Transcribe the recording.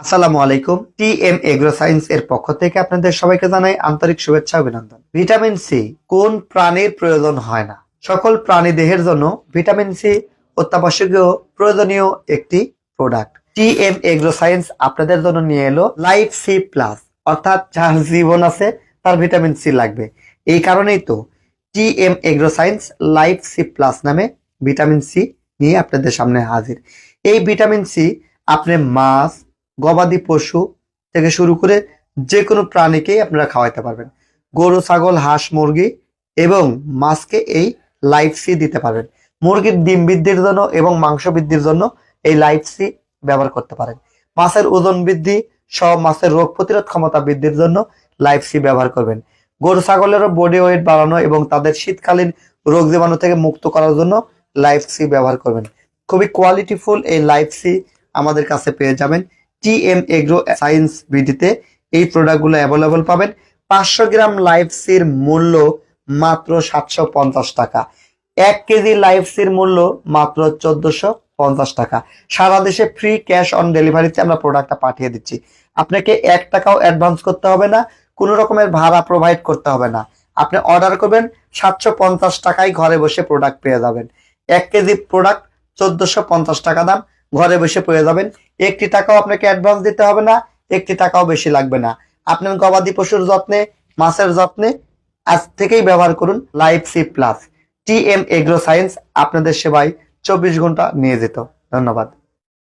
আসসালামু আলাইকুম। টি M agro science এর পক্ষ থেকে আপনাদের সবাইকে জানাই আন্তরিক শুভেচ্ছা অভিনন্দন। ভিটামিন সি কোন প্রাণীর প্রয়োজন হয় না? সকল প্রাণী দেহের জন্য ভিটামিন সি অত্যাবশ্যকীয় প্রয়োজনীয় একটি product. T M agro science আপনাদের জন্য নিয়ে এলো লাইফ সি প্লাস, অর্থাৎ যার জীবন আছে তার ভিটামিন সি লাগবে। এই কারণেই তো T M agro science life C plus নামে ভিটামিন সি নিয়ে আপনাদের সামনে হাজির। এই ভিটামিন সি আপনি মাছ গবাদি পশু থেকে শুরু করে যে কোনো প্রাণীকেই আপনারা খাওয়াইতে পারবেন। গরু, ছাগল, হাঁস, মুরগি এবং মাছকে এই লাইফ সি দিতে পারবেন। মুরগির ডিম বৃদ্ধির জন্য এবং মাংস বৃদ্ধির জন্য এই লাইফ সি ব্যবহার করতে পারেন। মাছের ওজন বৃদ্ধি সব মাছের রোগ প্রতিরোধ ক্ষমতা বৃদ্ধির জন্য লাইফ সি ব্যবহার করবেন। গরু, ছাগলেরও বডি ওয়েট বাড়ানো এবং তাদের শীতকালীন রোগ জীবাণু থেকে মুক্ত করার জন্য লাইফ সি ব্যবহার করবেন। খুবই কোয়ালিটিফুল এই লাইফ সি আমাদের কাছে পেয়ে যাবেন। টি এম এগ্রো সায়েন্স বিডিতে এই প্রোডাক্টগুলো অ্যাভেলেবল পাবেন। পাঁচশো গ্রাম লাইফ সির মূল্য মাত্র সাতশো পঞ্চাশ টাকা। এক কেজি লাইফ সির মূল্য মাত্র চোদ্দশো পঞ্চাশ টাকা। সারা দেশে ফ্রি ক্যাশ অন ডেলিভারিতে আমরা প্রোডাক্টটা পাঠিয়ে দিচ্ছি। আপনাকে এক টাকাও অ্যাডভান্স করতে হবে না, কোনো রকমের ভাড়া প্রোভাইড করতে হবে না। আপনি অর্ডার করবেন, সাতশো পঞ্চাশ টাকায় ঘরে বসে প্রোডাক্ট পেয়ে যাবেন। এক কেজি প্রোডাক্ট চোদ্দশো পঞ্চাশ টাকা দাম ঘরে বসে পেয়ে যাবেন। একটি টাকাও আপনাকে অ্যাডভান্স দিতে হবে না, একটি টাকাও বেশি লাগবে না। আপনার গবাদি পশুর যত্নে, মাছের যত্নে আজ থেকেই ব্যবহার করুন life C plus T M agro science আপনাদের সেবায় চব্বিশ ঘণ্টা নিয়ে যেত ধন্যবাদ।